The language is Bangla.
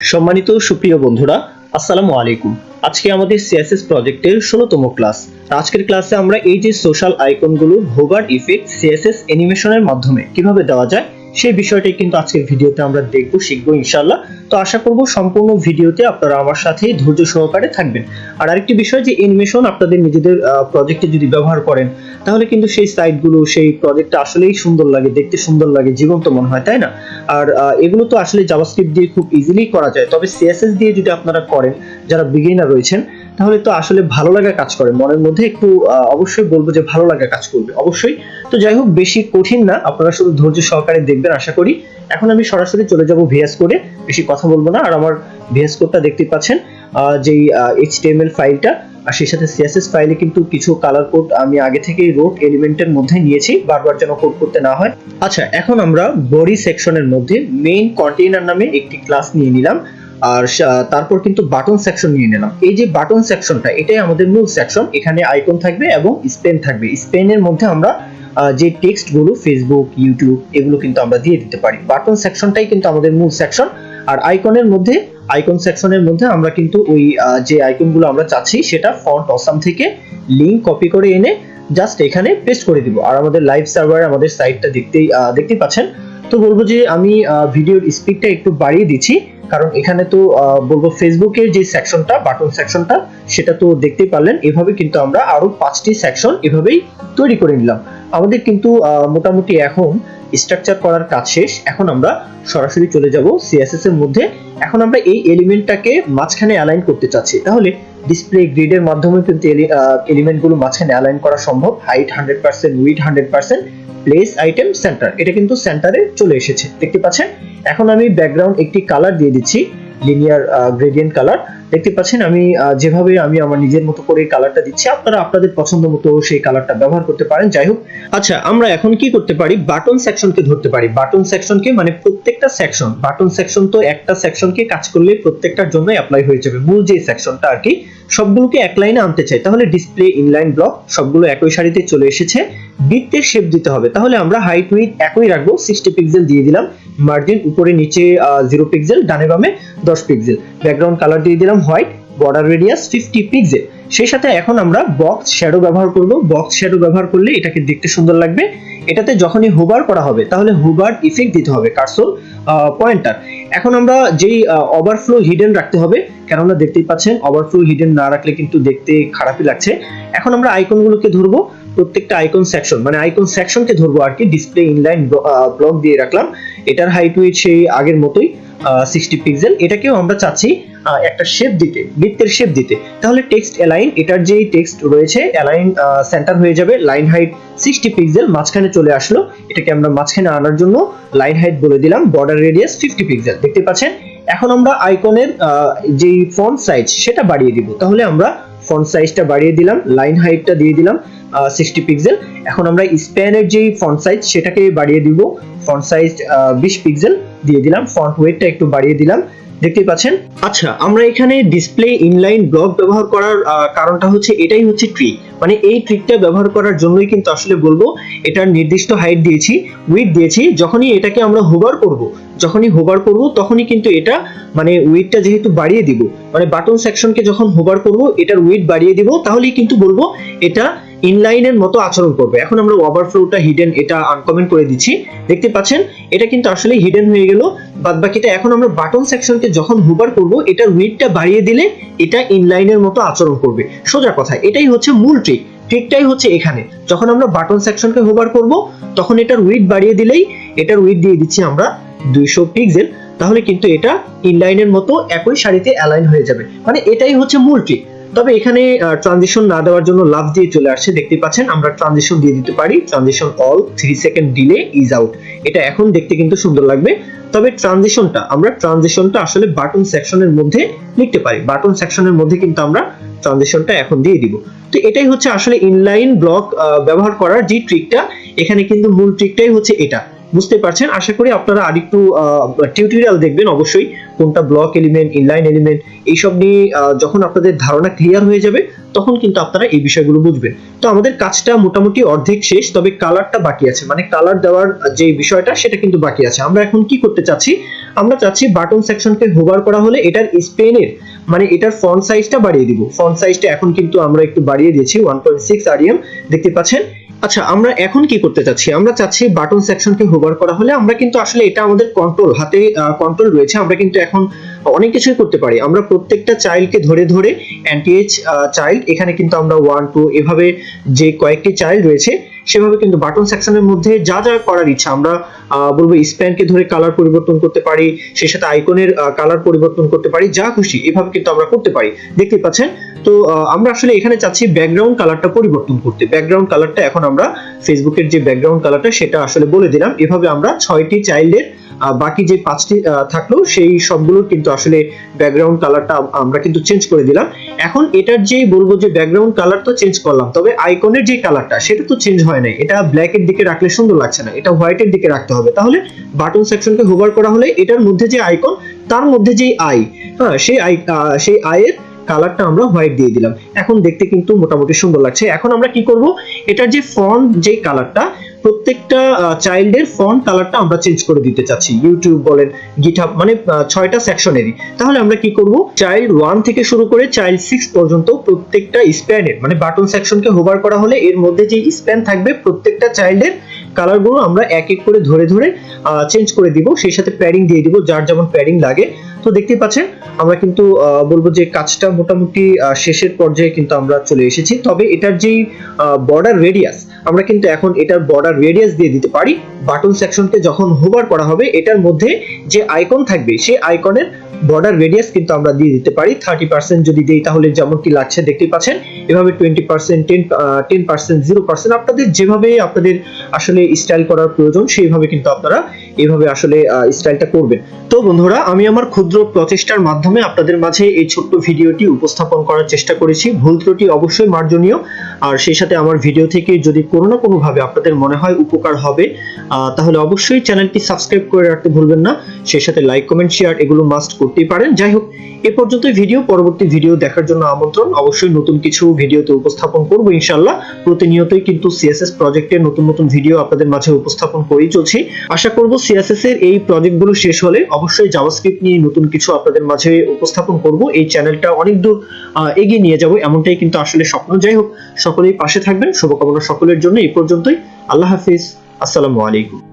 সম্মানিত সুপ্রিয় বন্ধুরা, আসসালামু আলাইকুম। আজকে আমাদের সিএসএস প্রজেক্টের ষোলোতম ক্লাস। আজকের ক্লাসে আমরা এই যে সোশ্যাল আইকনগুলো হোভার ইফেক্ট সিএসএস অ্যানিমেশনের মাধ্যমে কীভাবে দেওয়া যায় সেই বিষয়টাই কিন্তু আজকের ভিডিওতে আমরা দেখব, শিখব ইনশাল্লাহ তো আশা করব সম্পূর্ণ ভিডিওতে আপনারা আমার সাথে ধৈর্য সহকারে থাকবেন। আর আরেকটি বিষয় যে অ্যানিমেশন আপনাদের নিজেদের প্রজেক্টে যদি ব্যবহার করেন, তাহলে কিন্তু সেই সাইটগুলো সেই প্রজেক্টটা আসলেই সুন্দর লাগে, দেখতে সুন্দর লাগে, জীবন্ত মনে হয়, তাই না? আর এগুলো তো আসলে জাভাস্ক্রিপ্ট দিয়ে খুব ইজিলি করা যায়। তবে সিএসএস দিয়ে যদি আপনারা করেন, যারা বিগিনার রয়েছেন, তাহলে তো আসলে ভালো লাগা কাজ করে। মনের মধ্যে একটু অবশ্যই বলব যে ভালো লাগা কাজ করবে। অবশ্যই তো যাই হোক, বেশি কঠিন না। আপনারা শুধু ধৈর্য সহকারে দেখবেন, আশা করি। এখন আমি সরাসরি চলে যাব ভিএস কোডে বেশি কথা বলব না। আর আমার ভিএস কোডটা দেখতে পাচ্ছেন যেই এইচটিএমএল ফাইলটা আর সেই সাথে সিএসএস ফাইলে কিন্তু কিছু কালার কোড আমি আগে থেকেই রোড এলিমেন্টের মধ্যে নিয়েছি, বারবার যেন কোড করতে না হয়। আচ্ছা এখন আমরা বডি সেকশনের মধ্যে মেইন কন্টেইনার নামে একটি ক্লাস নিয়ে নিলাম। আর তারপর কিন্তু বাটন সেকশন নিয়ে নিলাম। এই যে বাটন সেকশনটা এটাই আমাদের মূল সেকশন এখানে আইকন থাকবে এবং স্পেন থাকবে। স্পেনের মধ্যে আমরা যে টেক্সটগুলো ফেসবুক ইউটিউব এগুলো কিন্তু আমরা দিয়ে দিতে পারি। বাটন সেকশনটাই কিন্তু আমাদের মূল সেকশন আর আইকনের মধ্যে আইকন সেকশনের মধ্যে আমরা কিন্তু ওই যে আইকনগুলো আমরা চাচ্ছি, সেটা ফন্ট অসাম থেকে লিঙ্ক কপি করে এনে জাস্ট এখানে পেস্ট করে দিব। আর আমাদের লাইভ সার্ভার আমাদের সাইটটা দেখতেই দেখতে পাচ্ছেন। তো বলব যে আমি ভিডিওর স্পিডটা একটু বাড়িয়ে দিচ্ছি। কারণ এখানে তো বলব ফেসবুকের যে সেকশনটা বাটন সেকশনটা সেটা তো দেখতেই পারলেন। এভাবে কিন্তু আমরা আরও পাঁচটি সেকশন এভাবেই তৈরি করে নিলাম। আমাদের কিন্তু মোটামুটি এখন স্ট্রাকচার করার কাজ শেষ। এখন আমরা সরাসরি চলে যাব সিএসএস এর মধ্যে। এখন আমরা এই এলিমেন্টটাকে মাঝখানে অ্যালাইন করতে চাচ্ছি। তাহলে ডিসপ্লে গ্রিডের মাধ্যমে কিন্তু এলিমেন্টগুলো মাঝখানে অ্যালাইন করা সম্ভব। Height hundred percent with hundred percent place item centre এটা কিন্তু সেন্টারে চলে এসেছে। দেখতে পাচ্ছেন? এখন আমি ব্যাকগ্রাউন্ড একটি কালার দিয়ে দিচ্ছি লিনিয়ার গ্রেডিয়েন্ট কালার দেখতে পাচ্ছেন, আমি যেভাবে আমি আমার নিজের মতো করে কালারটা দিচ্ছি, আপনারা আপনাদের পছন্দ মতো সেই কালারটা ব্যবহার করতে পারেন। যাই হোক আচ্ছা আমরা এখন কি করতে পারি? বাটন সেকশনকে ধরতে পারি। বাটন সেকশনকে মানে প্রত্যেকটা সেকশন বাটন সেকশন তো একটা সেকশনকে কাজ করলে প্রত্যেকটার জন্য অ্যাপ্লাই হয়ে যাবে। মূল যে সেকশনটা আর কি, সবগুলোকে এক লাইনে আনতে চাই। তাহলে ডিসপ্লে ইনলাইন ব্লক সবগুলো একই সারিতে চলে এসেছে। বৃত্তের শেপ দিতে হবে। তাহলে আমরা হাইট উইথ একই রাখব। সিক্সটি পিক্সেল দিয়ে দিলাম। মার্জিন উপরে নিচে জিরো পিক্সেল ডানে বামে দশ পিক্সেল ব্যাকগ্রাউন্ড কালার দিয়ে দিলাম। White border radius fifty pixel সেই সাথে এখন আমরা বক্স শ্যাডো ব্যবহার করব। বক্স শ্যাডো ব্যবহার করলে এটাকে দেখতে সুন্দর লাগবে। এটাতে যখনই হুবার করা হবে, তাহলে হুবার ইফেক্ট দিতে হবে কার্সর পয়েন্টার। এখন আমরা যেই ওভারফ্লো হিডেন রাখতে হবে, কেননা দেখতেই পাচ্ছেন ওভারফ্লো হিডেন না রাখলে কিন্তু দেখতে খারাপই লাগছে। এখন আমরা আইকনগুলোকে ধরবো, প্রত্যেকটা আইকন সেকশন মানে আইকন সেকশনকে ধরবো আর কি ডিসপ্লে ইনলাইন ব্লক দিয়ে রাখলাম। এটার হাইট উইথ সেই আগের মতোই। সিক্সটি পিক্সেল এটাকেও আমরা চাচ্ছি একটা শেপ দিতে বৃত্তের শেপ দিতে। তাহলে টেক্সট অ্যালাইন এটার যেই টেক্সট রয়েছে অ্যালাইন সেন্টার হয়ে যাবে লাইন হাইট সিক্সটি পিক্সেল মাঝখানে চলে আসলো। এটাকে আমরা মাঝখানে আনার জন্য লাইন হাইট বলে দিলাম বর্ডার রেডিয়াস ফিফটি পিক্সেল দেখতে পাচ্ছেন? এখন আমরা আইকনের যেই ফন্ট সাইজ সেটা বাড়িয়ে দিব। তাহলে আমরা ফন্ট সাইজটা বাড়িয়ে দিলাম লাইন হাইটটা দিয়ে দিলাম সিক্সটি পিক্সেল এখন আমরা স্প্যানের যেই ফন্ট সাইজ সেটাকে বাড়িয়ে দিব ফন্ট সাইজ বিশ পিক্সেল দিয়ে দিলাম ফন্ট ওয়েটটা একটু বাড়িয়ে দিলাম, দেখতেই পাচ্ছেন? আচ্ছা আমরা এখানে ডিসপ্লে ইনলাইন ব্লক ব্যবহার করার কারণটা হচ্ছে এটাই হচ্ছে ট্রিক মানে এই ট্রিকটা ব্যবহার করার জন্যই কিন্তু আসলে বলব, এটার নির্দিষ্ট হাইট দিয়েছি উইথ দিয়েছি, যখনই এটাকে আমরা হোভার করব, যখনই হোভার করব, তখনই কিন্তু এটা মানে উইথটা যেহেতু বাড়িয়ে দিব মানে বাটন সেকশনকে যখন হোভার করব, এটার উইথ বাড়িয়ে দিব, তাহলেই কিন্তু বলব এটা ইনলাইনের মতো আচরণ করবে। এখন আমরা ওভারফ্লোটা হিডেন এটা আনকমেন্ট করে দিচ্ছি। দেখতে পাচ্ছেন, এটা কিন্তু আসলে হিডেন হয়ে গেল। বাদ বাকিটা এখন আমরা বাটন সেকশনকে যখন হুবার করব এটার উইথটা বাড়িয়ে দিলে এটা ইনলাইনের মতো আচরণ করবে। সোজা কথা, এটাই হচ্ছে মূল ট্রিক ট্রিকটাই হচ্ছে এখানে। যখন আমরা বাটন সেকশনকে হোভার করব, তখন এটার উইথ বাড়িয়ে দিলেই এটার উইথ দিয়ে দিচ্ছি আমরা দুইশো পিক্সেল তাহলে কিন্তু এটা ইনলাইনের মতো একই সারিতে অ্যালাইন হয়ে যাবে। মানে এটাই হচ্ছে মূল ট্রিক তবে এখানে ট্রানজিশন না দেওয়ার জন্য লাভ দিয়ে চলে আসছে দেখতে পাচ্ছেন, আমরা ট্রানজিশন দিয়ে দিতে পারি। Transition all three second delay ease out এটা এখন দেখতে কিন্তু সুন্দর লাগবে। তবে ট্রানজিশনটা আমরা ট্রানজিশনটা আসলে বাটন সেকশনের মধ্যে লিখতে পারি। বাটন সেকশনের মধ্যে কিন্তু আমরা ট্রানজিশনটা এখন দিয়ে দিব। তো এটাই হচ্ছে আসলে ইনলাইন ব্লক ব্যবহার করার যে ট্রিকটা এখানে কিন্তু মূল ট্রিকটাই হচ্ছে এটা। বুঝতে পারছেন। আশা করি আপনারা আরেকটু টিউটোরিয়াল দেখবেন অবশ্যই, কোনটা ব্লক এলিমেন্ট ইনলাইন এলিমেন্ট এইসব নিয়ে যখন আপনাদের ধারণা ক্লিয়ার হয়ে যাবে, তখন কিন্তু আপনারা এই বিষয়গুলো বুঝবেন। তো আমাদের কাজটা মোটামুটি অর্ধেক শেষ, তবে কালারটা বাকি আছে। মানে কালার দেওয়ার যে বিষয়টা, সেটা কিন্তু বাকি আছে। আমরা এখন কি করতে চাচ্ছি? আমরা চাচ্ছি বাটন সেকশনকে হোভার করা হলে এটার স্পেনের মানে এটার ফন্ট সাইজটা বাড়িয়ে দিব। ফন্ট সাইজটা এখন কিন্তু আমরা একটু বাড়িয়ে দিয়েছি ওয়ান পয়েন্ট সিক্স আরিএম দেখতে পাচ্ছেন? আচ্ছা আমরা এখন কি করতে চাচ্ছি? আমরা চাচ্ছি বাটন সেকশনকে হোভার করা হলে আমরা কিন্তু আসলে এটা আমাদের কন্ট্রোল হাতে কন্ট্রোল রয়েছে। আমরা কিন্তু এখন অনেক কিছুই করতে পারি। আমরা প্রত্যেকটা চাইল্ডকে ধরে ধরে অ্যান্টিএচ চাইল্ড এখানে কিন্তু আমরা ওয়ান টু এভাবে যে কয়েকটি চাইল্ড রয়েছে সেভাবে কিন্তু বাটন সেকশনের মধ্যে যা যা করার ইচ্ছা, আমরা বলব স্প্যানকে ধরে কালার পরিবর্তন করতে পারি, সেই সাথে আইকনের কালার পরিবর্তন করতে পারি, যা খুশি, এভাবে কিন্তু আমরা করতে পারি। দেখতে পাচ্ছেন? তো আমরা আসলে এখানে চাচ্ছি ব্যাকগ্রাউন্ড কালারটা পরিবর্তন করতে। ব্যাকগ্রাউন্ড কালারটা এখন আমরা ফেসবুকের যে ব্যাকগ্রাউন্ড কালারটা সেটা আসলে বলে দিলাম। এভাবে আমরা ছয়টি চাইল্ডের বাকি যে পাঁচটি থাকল, সেই সবগুলোর কিন্তু আসলে ব্যাকগ্রাউন্ড কালারটা আমরা কিন্তু চেঞ্জ করে দিলাম। এখন এটার যে বলব যে ব্যাকগ্রাউন্ড কালার তো চেঞ্জ করলাম, তবে আইকনের যে কালারটা সেটা তো চেঞ্জ হয় নাই। এটা ব্ল্যাক এর দিকে রাখলে সুন্দর লাগছে না, এটা হোয়াইট এর দিকে রাখতে হবে। তাহলে বাটন সেকশনকে হোভার করা হলে এটার মধ্যে যে আইকন তার মধ্যে যেই আই হ্যাঁ সেই আই সেই আয়ের কালারটা আমরা হোয়াইট দিয়ে দিলাম। এখন দেখতে কিন্তু মোটামুটি সুন্দর লাগছে। এখন আমরা কি করব? এটার যে ফন্ট যে কালারটা প্রত্যেকটা চাইল্ডের ফন্ট কালারটা আমরা চেঞ্জ করে দিতে চাচ্ছি। ইউটিউব বলেন, গিটহাব মানে ছয়টা সেকশনেরই। তাহলে আমরা কি করব? চাইল্ড ওয়ান থেকে শুরু করে চাইল্ড সিক্স পর্যন্ত প্রত্যেকটা স্প্যানের মানে বাটন সেকশনকে হোভার করা হলে এর মধ্যে যে স্প্যান থাকবে, প্রত্যেকটা চাইল্ডের কালারগুলো আমরা এক এক করে ধরে ধরে চেঞ্জ করে দিব। সেই সাথে প্যাডিং দিয়ে দিব, যার যেমন প্যাডিং লাগে। তো দেখতেই পাচ্ছেন, আমরা কিন্তু বলব যে কাজটা মোটামুটি শেষের পর্যায়ে কিন্তু আমরা চলে এসেছি। তবে এটার যেই বর্ডার রেডিয়াস আমরা কিন্তু এখন এটার বর্ডার রেডিয়াস দিয়ে দিতে পারি। বাটন সেকশনকে যখন হোভার করা হবে, এটার মধ্যে যে আইকন থাকবে, সেই আইকনের বর্ডার রেডিয়াস কিন্তু আমরা দিয়ে দিতে পারি। থার্টি পার্সেন্ট যদি দিই, তাহলে যেমনটি লাগছে, দেখতেই পাচ্ছেন। এভাবে twenty percent ten ten percent zero percent আপনাদের যেভাবে আপনাদের আসলে স্টাইল করার প্রয়োজন, সেইভাবে কিন্তু আপনারা এইভাবে আসলে স্টাইলটা করবেন। তো বন্ধুরা, আমি আমার ক্ষুদ্র প্রচেষ্টার মাধ্যমে আপনাদের মাঝে এই ছোট্ট ভিডিওটি উপস্থাপন করার চেষ্টা করেছি। ভুল ত্রুটি অবশ্যই মার্জনীয়। আর সেই সাথে আমার ভিডিও থেকে যদি কোনো না কোনো ভাবে আপনাদের মনে হয় উপকার হবে তাহলে অবশ্যই চ্যানেলটি সাবস্ক্রাইব করে রাখতে ভুলবেন না। সেই সাথে লাইক কমেন্ট শেয়ার এগুলো মাস্ট করতেই পারেন। যাই হোক, এ পর্যন্তই ভিডিও পরবর্তী ভিডিও দেখার জন্য আমন্ত্রণ। অবশ্যই নতুন কিছু ভিডিওতে উপস্থাপন করব ইনশাল্লাহ প্রতিনিয়তই কিন্তু সিএসএস প্রজেক্টের নতুন নতুন ভিডিও আপনাদের মাঝে উপস্থাপন করেই চলছি। আশা করব সিএসএস এর এই প্রজেক্টগুলো শেষ হলে অবশ্যই জাভাস্ক্রিপ্ট নিয়ে নতুন কিছু আপনাদের মাঝে উপস্থাপন করব। এই চ্যানেলটা অনেক দূর এগিয়ে নিয়ে যাব। এমনটাই কিন্তু আসলে স্বপ্ন। যাই হোক, সকলেই পাশে থাকবেন। শুভকামনা সকলের জন্য এই পর্যন্তই। আল্লাহ হাফিজ। আসসালামু আলাইকুম।